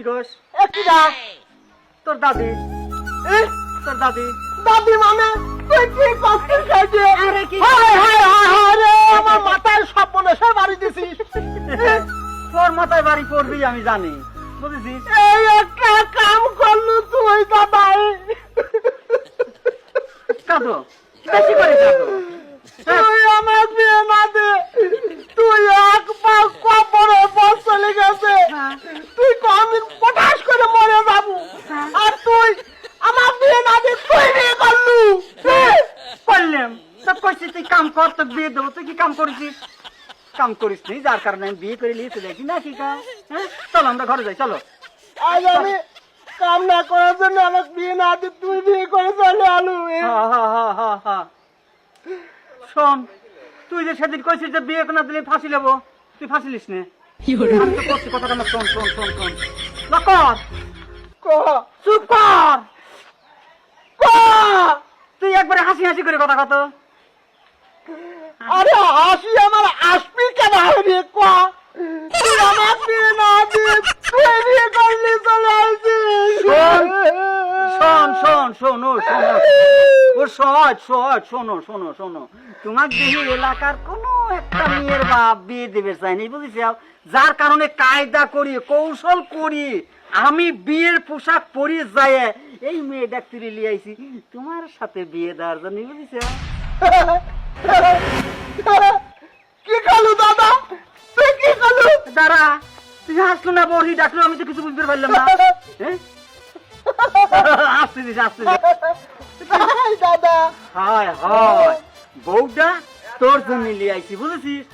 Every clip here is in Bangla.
কি কস একটি দা? তোর দাদি। তোর দাদি। দাদি মানে? তুই কি কষ্টের খাইছে? আরে কি- হায় হায় হায় হায় রে আমার মাথায় সব মনে সব বাড়ি দিছিস। তোর মাথায় বাড়ি পড়বি আমি জানি। বুঝেছিস? এই একটা কাম করলু তুই দাদাই। কাঁদো। বেশি করে কাঁদো। তুই আমার বিয়ে না দে। তুই এক পাক কবরে বস চলে গেছে হ্যাঁ। তুই তো আমি পটাশ করে মরে যাব। আর তুই আমার বিয়ে না দে তুই বিয়ে করলু। করলাম। তা কইছি তুই কাম কর তো বিয়ে দেবো। তুই কি কাম করেছিস কাম করিস নি যার কারণে আমি বিয়ে করে নিয়ে চলে না কি কাম। হ্যাঁ চলো আমরা ঘরে যাই চলো। আজ আমি কাম না করার জন্য আমার বিয়ে না দে তুই বিয়ে করে চলে আলু। শোন তুই যে সেদিন কইছিস যে বিয়ে না দিলে ফাঁসি নেব তুই ফাঁসি লিস নে। চুপ কর। ক তুই একবারে হাসি হাসি করে কথা কত। আরে হাসি আমার আসবি কেন? রে ক? তুই আমার বিয়ে না তুই বিয়ে করলি চলে আসিস শোন শোন শোন শোন। ও সহজ সহজ শোনো শোনো শোনো। তোমার দেখি এলাকার কোন একটা মেয়ের বাপ বিয়ে দেবে চাইনি, বুঝেছ? যার কারণে কায়দা করি, কৌশল করি, আমি বিয়ের পোশাক পরি যায় এই মেয়ে ডাক্তারি লিয়ে আইছি, তোমার সাথে বিয়ে দেওয়ার জন্য, বুঝেছ? কি খালু দাদা? কি খালু? দাঁড়া, তুই হাসলো না বড়ি ডাকলো, আমি তো কিছু বুঝতে পারলাম না। হ্যাঁ? আসতে দিস আসতে দিস হাই দাদা। হায় হায়। বউটা তোর জন্য নিয়ে আইছি বুঝেছিস?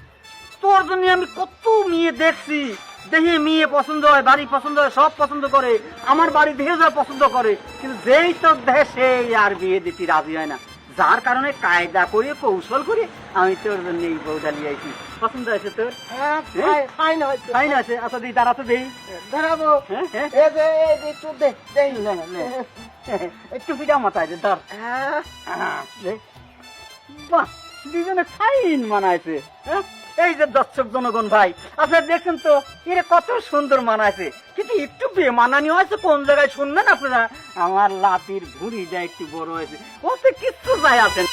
তোর জন্য আমি কত মেয়ে দেখছি। দেখি মেয়ে পছন্দ হয় বাড়ি পছন্দ হয় সব পছন্দ করে। আমার বাড়ি দেখে যা পছন্দ করে কিন্তু যেই তোর সেই আর বিয়ে দিতে রাজি হয় না। যার কারণে কায়দা করে কৌশল করে আমি তোর জন্য এই বউটা নিয়ে আইছি। পছন্দ আছে তোর? হ্যাঁ ফাইন- ফাইন হয়েছে। আচ্ছা দিই দাঁড়াতে দিই। ধরাবো হ্যাঁ হ্যাঁ। পিঠা মাথায় দে ধর। হ্যাঁ। দে। বাহ দুজনে ফাইন মানাইছে হ্যাঁ? এই যে দর্শক জনগণ ভাই আপনারা দেখছেন তো এর কত সুন্দর মানাইছে। কিন্তু একটু বেমানানি হয়েছে কোন জায়গায় শুনবেন আপনারা? আমার লাতির ভুড়িটা একটু বড় হয়েছে। ওতে কিচ্ছু যায় আসেন